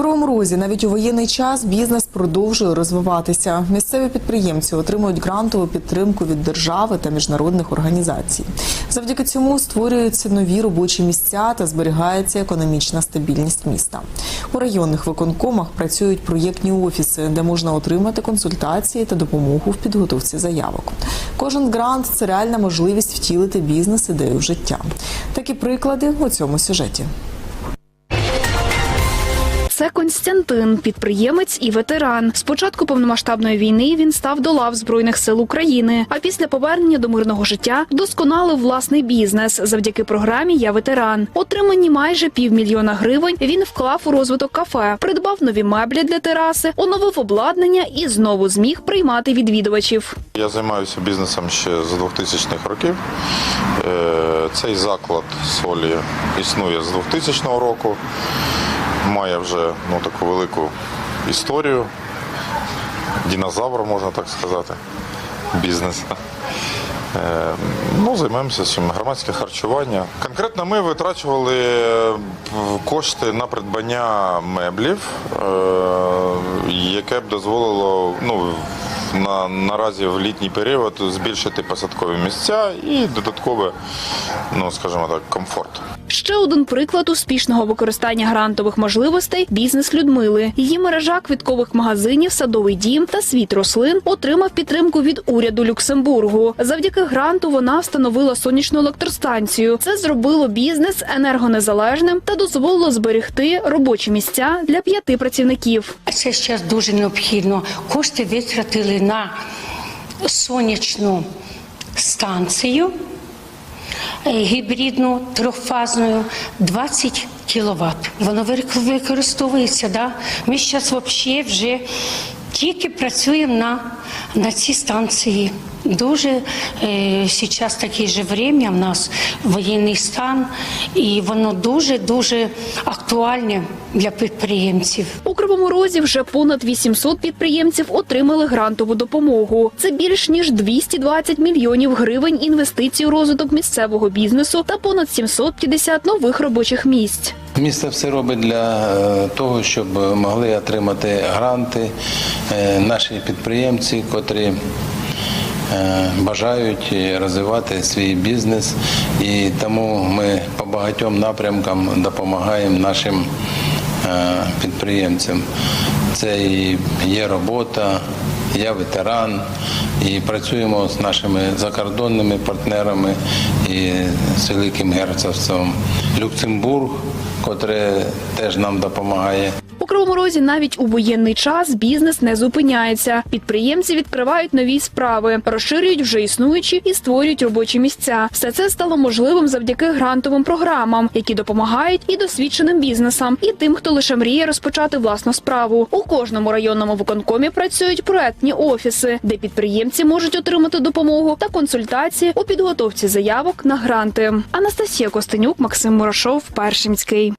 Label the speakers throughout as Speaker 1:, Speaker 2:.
Speaker 1: Кривому Розі навіть у воєнний час бізнес продовжує розвиватися. Місцеві підприємці отримують грантову підтримку від держави та міжнародних організацій. Завдяки цьому створюються нові робочі місця та зберігається економічна стабільність міста. У районних виконкомах працюють проєктні офіси, де можна отримати консультації та допомогу в підготовці заявок. Кожен грант це реальна можливість втілити бізнес-ідею в життя. Такі приклади у цьому сюжеті.
Speaker 2: Це Константин, підприємець і ветеран. З початку повномасштабної війни він став до лав збройних сил України. А після повернення до мирного життя вдосконалив власний бізнес завдяки програмі Я ветеран. Отримані майже півмільйона гривень. Він вклав у розвиток кафе, придбав нові меблі для тераси, оновив обладнання і знову зміг приймати відвідувачів.
Speaker 3: Я займаюся бізнесом ще з 2000-х років. Е, Цей заклад солі існує з 2000 року. Має вже ну, таку велику історію. Динозавр, можна так сказати, бізнес. Е, Ну, займаємося цим громадське харчування. Конкретно ми витрачували е, кошти на придбання меблів, е, яке б дозволило ну, на, наразі в літній період збільшити посадкові місця і додаткове, ну скажімо так, комфорт.
Speaker 2: Ще один приклад успішного використання грантових можливостей бізнес Людмили. Її мережа квіткових магазинів, садовий дім та світ рослин отримав підтримку від уряду Люксембургу. Завдяки гранту вона встановила сонячну електростанцію. Це зробило бізнес енергонезалежним та дозволило зберегти робочі місця для п'яти працівників.
Speaker 4: Це зараз дуже необхідно. Кошти витратили на сонячну станцію е, гібридну трьохфазною 20 кВт. Воно використовується. Да? Ми зараз взагалі вже тільки працюємо на, на цій станції. Дуже е, зараз таке же время в нас воєнний стан, і воно дуже дуже актуальне для підприємців.
Speaker 2: У Кривому Розі вже понад 800 підприємців отримали грантову допомогу. Це більш ніж 220 мільйонів гривень інвестицій у розвиток місцевого бізнесу та понад 750 нових робочих місць.
Speaker 5: Місто все робить для е, того, щоб могли отримати гранти е, наші підприємці, котрі е, бажають розвивати свій бізнес, і тому ми по багатьом напрямкам допомагаємо нашим е, підприємцям. Це і є робота, я ветеран, і працюємо з нашими закордонними партнерами і з Великим Герцогством Люксембург, котре теж нам допомагає.
Speaker 2: Кривому Розі навіть у воєнний час бізнес не зупиняється. Підприємці відкривають нові справи, розширюють вже існуючі і створюють робочі місця. Все це стало можливим завдяки грантовим програмам, які допомагають і досвідченим бізнесам, і тим, хто лише мріє розпочати власну справу. У кожному районному виконкомі працюють проектні офіси, де підприємці можуть отримати допомогу та консультації у підготовці заявок на гранти. Анастасія Костенюк, Максим Мурашов, Першимський.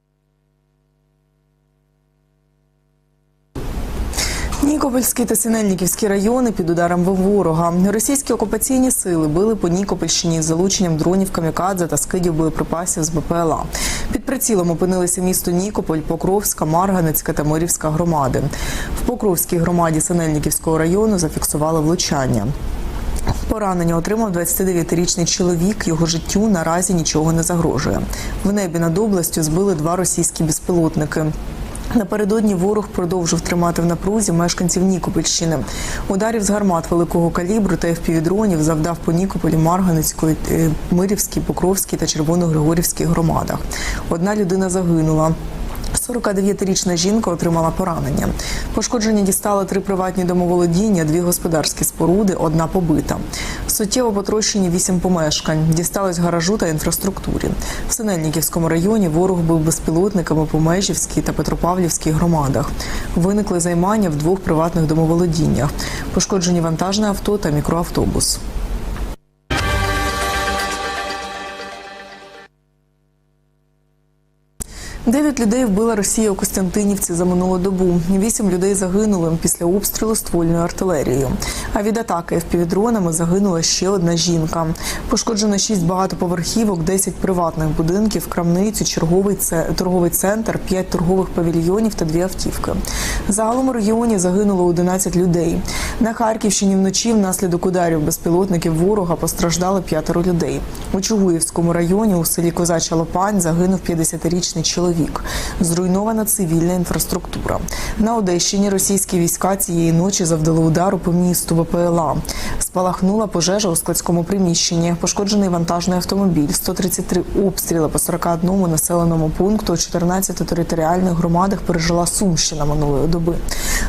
Speaker 1: Нікопольський та Синельниківський райони під ударом ворога. Російські окупаційні сили били по Нікопольщині з залученням дронів камікадзе та скидів боєприпасів з БПЛА. Під прицілом опинилися місто Нікополь, Покровська, Марганецька та Мирівська громади. В Покровській громаді Синельниківського району зафіксували влучання. Поранення отримав 29-річний чоловік. Його життю наразі нічого не загрожує. В небі над областю збили два російські безпілотники. Напередодні ворог продовжив тримати в напрузі мешканців Нікопольщини. Ударів з гармат великого калібру та FPV-дронів завдав по Нікополі, Марганецької, е, Мирівській, Покровській та Червоногригорівській громадах. Одна людина загинула. 49-річна жінка отримала поранення. Пошкодження дістали три приватні домоволодіння, дві господарські споруди, одна побита. Суттєво потрощені вісім помешкань. Дісталось гаражу та інфраструктурі. В Синельниківському районі ворог був безпілотниками по Межівській та Петропавлівській громадах. Виникли займання в двох приватних домоволодіннях. Пошкоджені вантажне авто та мікроавтобус. Дев'ять людей вбила Росія у Костянтинівці за минулу добу. Вісім людей загинули після обстрілу ствольною артилерією. А від атаки впівдронами загинула ще одна жінка. Пошкоджено шість багатоповерхівок, 10 приватних будинків, крамницю, черговий це торговий центр, п'ять торгових павільйонів та дві автівки. Загалом у регіоні загинуло 11 людей. На Харківщині вночі внаслідок ударів безпілотників ворога постраждали п'ятеро людей. У Чугуївському районі у селі Козача Лопань загинув 50-річний чоловік. Зруйнована цивільна інфраструктура. На Одещині російські війська цієї ночі завдали удару по місту ВПЛА. Спалахнула пожежа у складському приміщенні. Пошкоджений вантажний автомобіль, 133 обстріли по 41 населеному пункту у 14 територіальних громадах пережила Сумщина минулої доби.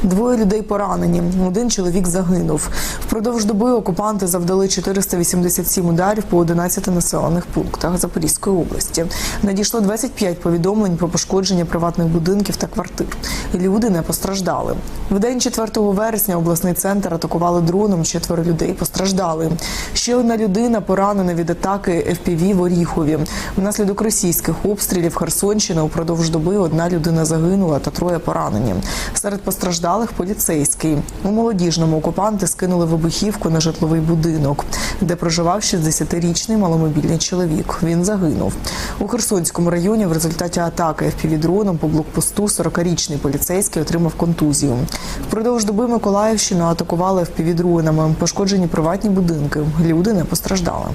Speaker 1: Двоє людей поранені. Один чоловік загинув. Впродовж доби окупанти завдали 487 ударів по 11 населених пунктах Запорізької області. Надійшло 25 повідомлень про пошкодження приватних будинків та квартир. Люди не постраждали. В день 4 вересня обласний центр атакували дроном. Четверо людей постраждали. Ще одна людина поранена від атаки FPV в Оріхові. Внаслідок російських обстрілів Херсонщини упродовж доби одна людина загинула та троє поранені. Серед постраждалих поліцейський. У молодіжному окупанти скинули вибухівку на житловий будинок, де проживав 60-річний маломобільний чоловік. Він загинув. У Херсонському районі в результаті атаки FPV-дроном по блокпосту 40-річний поліцейський отримав контузію. Впродовж доби Миколаївщину атакували FPV-дронами. Пошкоджені приватні будинки. Люди не постраждали.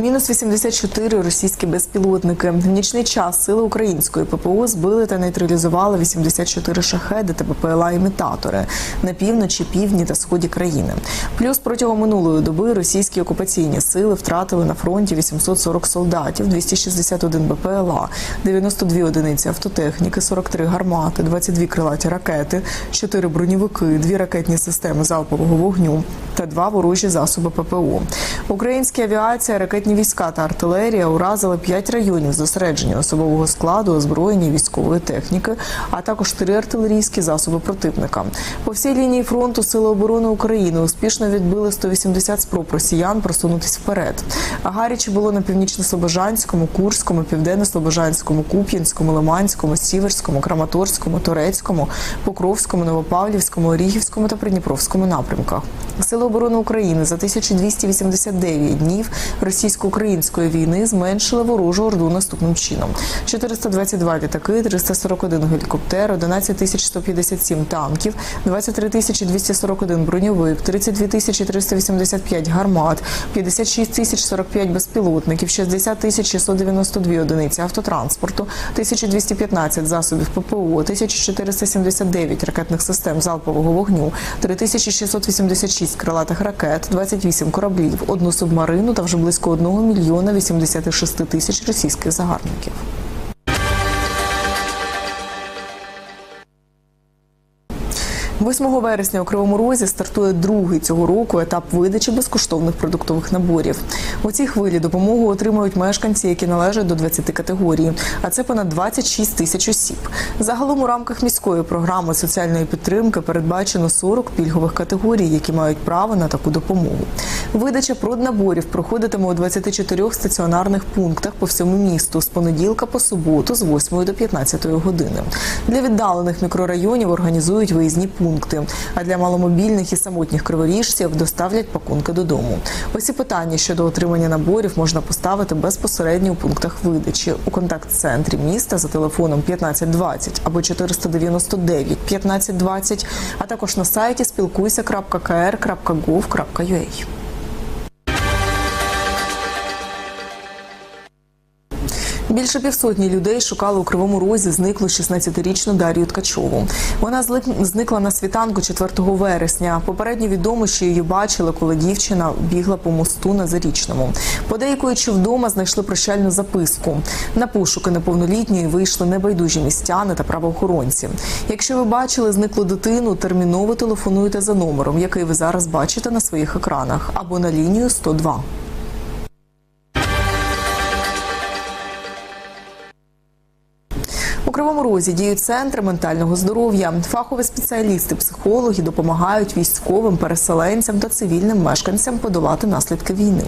Speaker 1: Мінус 84 російські безпілотники. В нічний час сили української ППО збили та нейтралізували 84 шахеди та ППЛА-імітатори на півночі, півдні та сході країни. Плюс протягом минулої доби російські окупаційні сили втратили на фронті 840 солдатів, 261 БПЛА, 92 одиниці автотехніки, 43 гармати, 22 крилаті ракети, 4 броньовики, 2 ракетні системи залпового вогню та 2 ворожі засоби ППО. Українська авіація, ракетні війська та артилерія уразили 5 районів зосередження особового складу, озброєння військової техніки, а також 3 артилерійські засоби противника. По всій лінії фронту Сили оборони України успішно відбили 180 спроб росіян просунутись вперед. А гаряче було на північно-слобожанському, Курському, південно-слобожанському, Куп'янському, Лиманському, Сіверському, Краматорському, Турецькому, Покровському, Новопавлівському, Оріхівському та Придніпровському напрямках. Сили оборони України за 1289 днів російсько-української війни зменшили ворожу орду наступним чином: 422 літаки, 341 гелікоптер, 11 157 танків, 23 241 броньовик, 32 385 гармат, 56 045 безпілотників, 60 692 одиниці автотранспорту, 1215 засобів ППО, 1479 ракетних систем залпового вогню, 3686 крилатих ракет, 28 кораблів, одну субмарину та вже близько 1 мільйона 86 тисяч російських загарбників. – 8 вересня у Кривому Розі стартує другий цього року етап видачі безкоштовних продуктових наборів. У цій хвилі допомогу отримують мешканці, які належать до 20 категорій, а це понад 26 тисяч осіб. Загалом у рамках міської програми соціальної підтримки передбачено 40 пільгових категорій, які мають право на таку допомогу. Видача проднаборів проходитиме у 24 стаціонарних пунктах по всьому місту з понеділка по суботу з 8 до 15 години. Для віддалених мікрорайонів організують виїзні пункти, а для маломобільних і самотніх криворіжців доставлять пакунки додому. Усі питання щодо отримання наборів можна поставити безпосередньо у пунктах видачі у контакт-центрі міста за телефоном 1520 або 499 1520, а також на сайті спілкуйся.кр.gov.ua. Більше півсотні людей шукали у кривому розі зниклу 16-річну Дар'ю Ткачову. Вона зникла на світанку 4 вересня. Попередньо відомо, що її бачили, коли дівчина бігла по мосту на зарічному. Подейкуючи вдома, знайшли прощальну записку. На пошуки неповнолітньої вийшли небайдужі містяни та правоохоронці. Якщо ви бачили зниклу дитину, терміново телефонуйте за номером, який ви зараз бачите на своїх екранах, або на лінію 102. Кривому Розі діють центри ментального здоров'я. Фахові спеціалісти, психологи допомагають військовим, переселенцям та цивільним мешканцям подолати наслідки війни.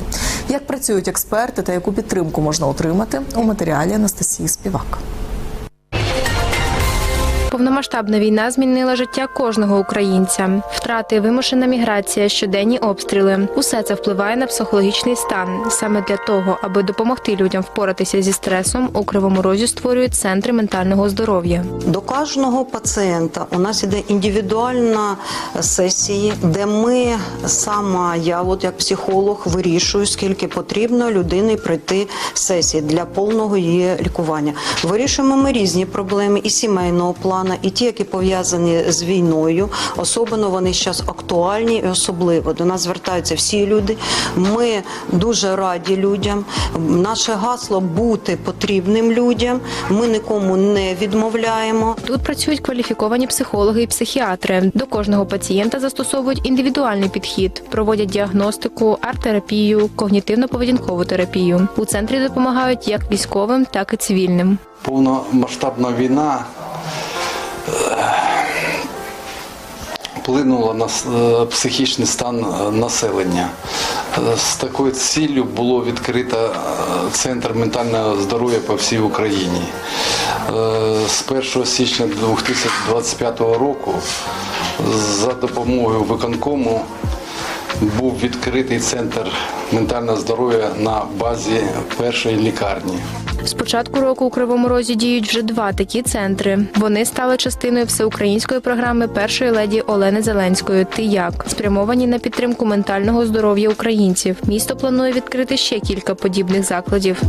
Speaker 1: Як працюють експерти та яку підтримку можна отримати у матеріалі Анастасії Співак.
Speaker 6: Повномасштабна війна змінила життя кожного українця. Втрати, вимушена міграція, щоденні обстріли усе це впливає на психологічний стан. Саме для того, аби допомогти людям впоратися зі стресом, у кривому розі створюють центри ментального здоров'я.
Speaker 7: До кожного пацієнта у нас іде індивідуальна сесія, де ми сама, я, от як психолог, вирішую, скільки потрібно людині пройти сесії для повного її лікування. Вирішуємо ми різні проблеми і сімейного плану, і ті, які пов'язані з війною. Особливо вони зараз актуальні і особливо. До нас звертаються всі люди. Ми дуже раді людям. Наше гасло бути потрібним людям. Ми нікому не відмовляємо.
Speaker 6: Тут працюють кваліфіковані психологи і психіатри. До кожного пацієнта застосовують індивідуальний підхід, проводять діагностику, арт-терапію, когнітивно-поведінкову терапію. У центрі допомагають як військовим, так і цивільним.
Speaker 5: Повномасштабна війна вплинула на е, психічний стан е, населення. Е, З такою ціллю було відкрито центр ментального здоров'я по всій Україні. З 1 січня 2025 року за допомогою виконкому був відкритий центр ментального здоров'я на базі першої лікарні.
Speaker 6: З початку року у Кривому Розі діють вже два такі центри. Вони стали частиною всеукраїнської програми першої леді Олени Зеленської Ти як спрямовані на підтримку ментального здоров'я українців. Місто планує відкрити ще кілька подібних закладів.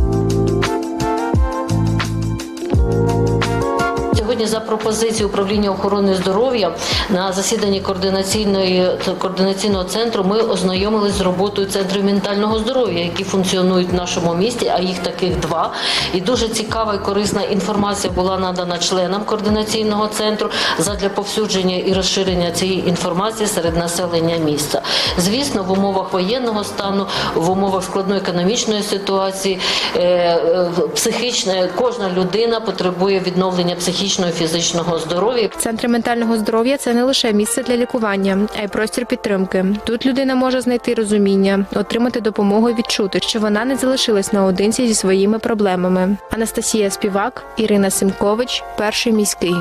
Speaker 8: Сьогодні за пропозицією управління охорони здоров'я на засіданні координаційної координаційного центру ми ознайомились з роботою центрів ментального здоров'я, які функціонують в нашому місті, а їх таких два. І дуже цікава і корисна інформація була надана членам координаційного центру задля повсюдження і розширення цієї інформації серед населення міста. Звісно, в умовах воєнного стану, в умовах складної економічної ситуації, е, е, психічне кожна людина потребує відновлення психічного фізичного здоров'я.
Speaker 6: Центри ментального здоров'я це не лише місце для лікування, а й простір підтримки. Тут людина може знайти розуміння, отримати допомогу і відчути, що вона не залишилась наодинці зі своїми проблемами. Анастасія Співак, Ірина Симкович, перший міський.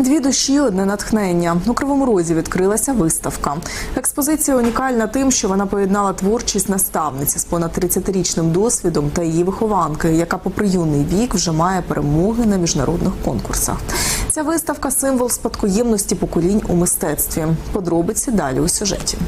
Speaker 1: Дві душі, одне натхнення. У Кривому Розі відкрилася виставка. Експозиція унікальна тим, що вона поєднала творчість наставниці з понад 30-річним досвідом та її вихованки, яка, попри юний вік, вже має перемоги на міжнародних конкурсах. Ця виставка символ спадкоємності поколінь у мистецтві. Подробиці далі у сюжеті.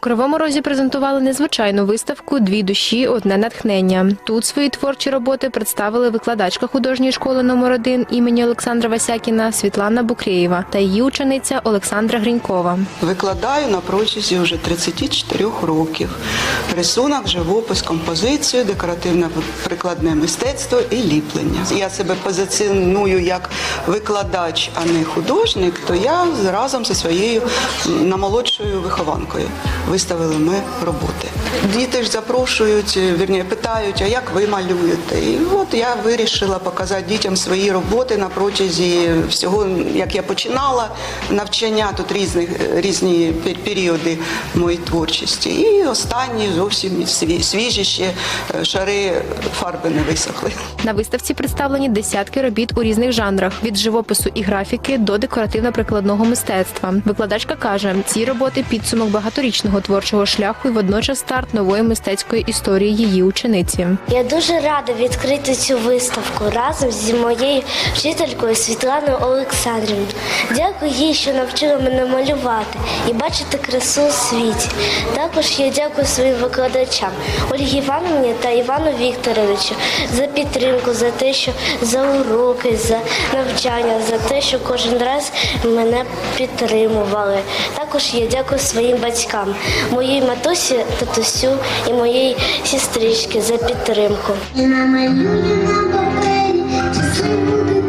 Speaker 6: Кривому Розі презентували незвичайну виставку Дві душі, одне натхнення. Тут свої творчі роботи представили викладачка художньої школи номер 1 імені Олександра Васякіна Світлана Букреєва та її учениця Олександра Грінькова.
Speaker 9: Викладаю на протязі вже 34 років. Рисунок, живопис, композицію, декоративне прикладне мистецтво і ліплення. Я себе позиціоную як викладач, а не художник, то я разом зі своєю намолодшою вихованкою виставили ми роботи. Діти ж запрошують, вірні, питають, а як ви малюєте? І от я вирішила показати дітям свої роботи на протязі всього, як я починала навчання, тут різні, різні періоди моєї творчості. І останні зовсім свіжі ще е, шари фарби не висохли.
Speaker 6: На виставці представлені десятки робіт у різних жанрах від живопису і графіки до декоративно-прикладного мистецтва. Викладачка каже, ці роботи підсумок багаторічного творчого шляху і водночас старт нової мистецької історії її учениці.
Speaker 10: Я дуже рада відкрити цю виставку разом зі моєю вчителькою Світланою Олександрівною. Дякую їй, що навчила мене малювати і бачити красу у світі. Також я дякую своїм викладачам Ольгі Івановні та Івану Вікторовичу за підтримку, за те, що за уроки, за навчання, за те, що кожен раз мене підтримували. Також я дякую своїм батькам, моїй матусі, татусю і моїй сестричці за підтримку.
Speaker 11: Намалюю на папері щасливу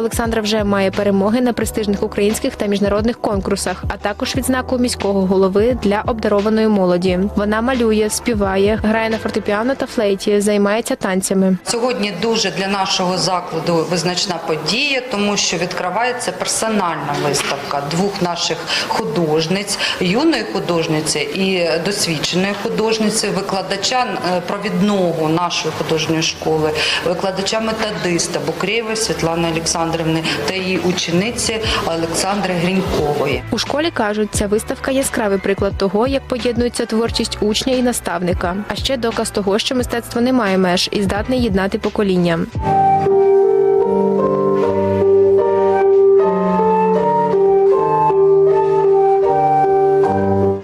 Speaker 6: Олександра вже має перемоги на престижних українських та міжнародних конкурсах, а також відзнаку міського голови для обдарованої молоді. Вона малює, співає, грає на фортепіано та флейті, займається танцями.
Speaker 12: Сьогодні дуже для нашого закладу визначна подія, тому що відкривається персональна виставка двох наших художниць, юної художниці і досвідченої художниці, викладача е, провідного нашої художньої школи, викладача методиста Букреєвої Світлани Олександрівни та її учениці Олександри Грінькової.
Speaker 6: У школі кажуть, ця виставка яскравий приклад того, як поєднується творчість учня і наставника, а ще доказ того, що мистецтво не має меж і здатне єднати покоління.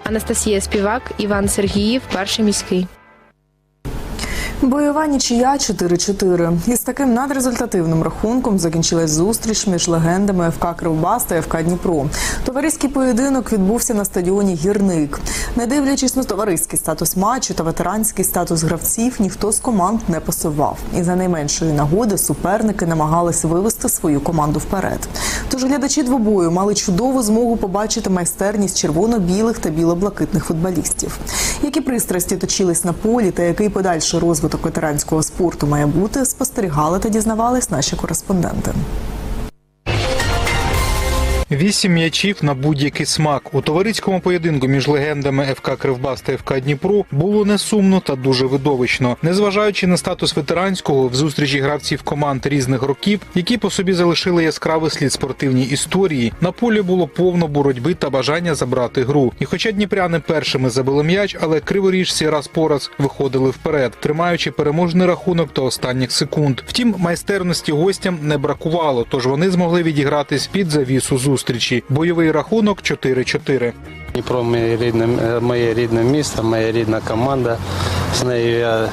Speaker 6: Анастасія Співак, Іван Сергіїв, перший міський.
Speaker 1: Бойова нічия 4-4. Із таким надрезультативним рахунком закінчилась зустріч між легендами ФК Кривбас та ФК Дніпро. Товариський поєдинок відбувся на стадіоні Гірник. Не дивлячись на товариський статус матчу та ветеранський статус гравців, ніхто з команд не пасував. І за найменшої нагоди суперники намагалися вивести свою команду вперед. Тож глядачі двобою мали чудову змогу побачити майстерність червоно-білих та біло-блакитних футболістів. Які пристрасті точились на полі та який подальший розвиток ветеранського спорту має бути, спостерігали та дізнавались наші кореспонденти.
Speaker 13: Вісім м'ячів на будь-який смак у товариському поєдинку між легендами ФК Кривбас та ФК Дніпро було не сумно та дуже видовищно. Незважаючи на статус ветеранського в зустрічі гравців команд різних років, які по собі залишили яскравий слід спортивній історії, на полі було повно боротьби та бажання забрати гру. І хоча дніпряни першими забили м'яч, але криворіжці раз по раз виходили вперед, тримаючи переможний рахунок до останніх секунд. Втім, майстерності гостям не бракувало, тож вони змогли відігратись під завісу зустрічі. Бойовий рахунок 4-4.
Speaker 5: Дніпро моє рідне, е, моє рідне місто, моя рідна команда. З нею я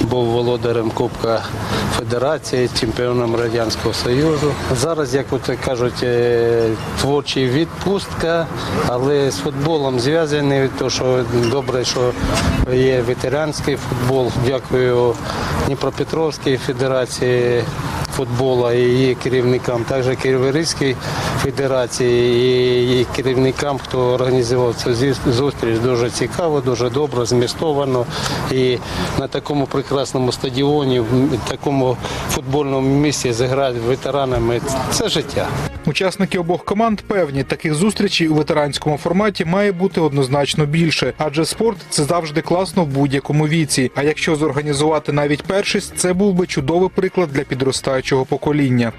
Speaker 5: був володарем Кубка Федерації, чемпіоном Радянського Союзу. Зараз, як от кажуть, е, творча відпустка, але з футболом зв'язаний, тому що добре, що є ветеранський футбол. Дякую Дніпропетровській Федерації футболу і керівникам, також Криворізькій Федерації і керівникам, хто організував цю зустріч. Дуже цікаво, дуже добре, змістовано. І на такому прекрасному стадіоні, в такому футбольному місці зіграти ветеранами це життя.
Speaker 13: Учасники обох команд певні, таких зустрічей у ветеранському форматі має бути однозначно більше, адже спорт це завжди класно в будь-якому віці. А якщо зорганізувати навіть першість, це був би чудовий приклад для підростаючого покоління.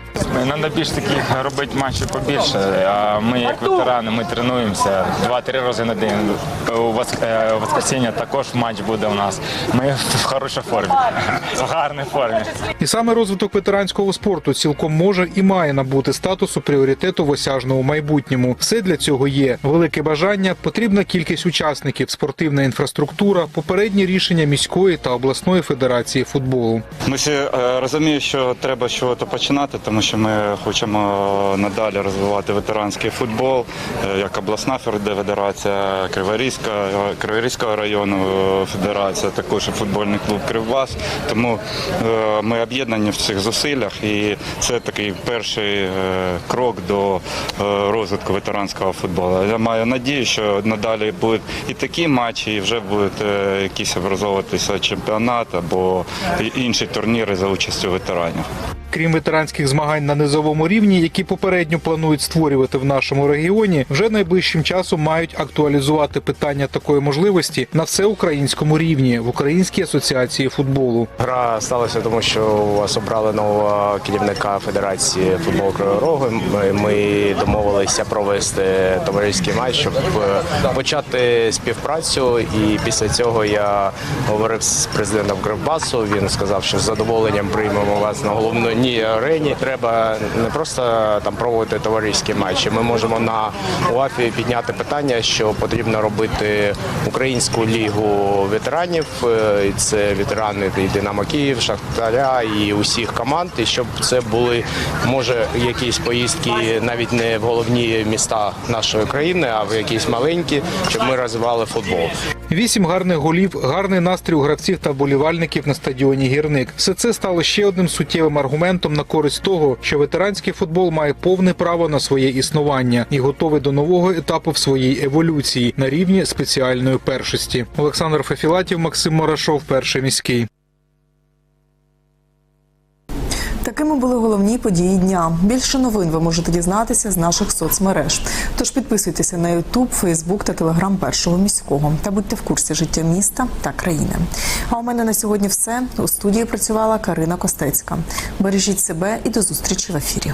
Speaker 14: Треба більш таких робити матчів побільше. А ми, як ветерани, ми тренуємося два-три рази на день. У е, воскресіння також матч буде у нас. Ми в хорошій формі, в гарній формі.
Speaker 13: І саме розвиток ветеранського спорту цілком може і має набути статусу пріоритету в осяжному майбутньому. Все для цього є велике бажання, потрібна кількість учасників, спортивна інфраструктура, попередні рішення міської та обласної федерації футболу.
Speaker 15: Ми всі е, розуміємо, що треба чогось починати, тому що ми хочемо надалі розвивати ветеранський футбол, е, як обласна федерація, Криворізька, е, Криворізького району е, федерація, також футбольний клуб Кривбас. Тому е, ми об'єднані в цих зусиллях, і це такий перший е, крок до е, розвитку ветеранського футболу. Я маю надію, що надалі будуть і такі матчі, і вже будуть е, якісь образовуватися чемпіонат або інші турніри за участю ветеранів.
Speaker 13: Крім ветеранських змагань на низовому рівні, які попередньо планують створювати в нашому регіоні, вже найближчим часом мають актуалізувати питання такої можливості на всеукраїнському рівні в Українській асоціації футболу.
Speaker 16: Гра сталася тому, що вас обрали нового керівника Федерації футболу Кривого Рогу. Ми, домовилися провести товариський матч, щоб е, почати співпрацю. І після цього я говорив з президентом Кривбасу. Він сказав, що з задоволенням приймемо вас на головній арені. Треба не просто там проводити товариські матчі. Ми можемо на УАФі підняти питання, що потрібно робити українську лігу ветеранів. Е, Це ветерани і Динамо Київ, Шахтаря і усіх команд. І щоб це були може якісь поїздки навіть не в головні міста нашої країни, а в якісь маленькі, щоб ми розвивали футбол.
Speaker 13: Вісім гарних голів, гарний настрій у гравців та болівальників на стадіоні Гірник. Все це стало ще одним суттєвим аргументом на користь того, що ветеранський футбол має повне право на своє існування і готовий до нового етапу в своїй еволюції на рівні спеціальної першості. Олександр Фефілатів, Максим Морашов, перший міський.
Speaker 1: Такими були головні події дня. Більше новин ви можете дізнатися з наших соцмереж. Тож підписуйтеся на Ютуб, Фейсбук та Телеграм першого міського та будьте в курсі життя міста та країни. А у мене на сьогодні все. У студії працювала Карина Костецька. Бережіть себе і до зустрічі в ефірі.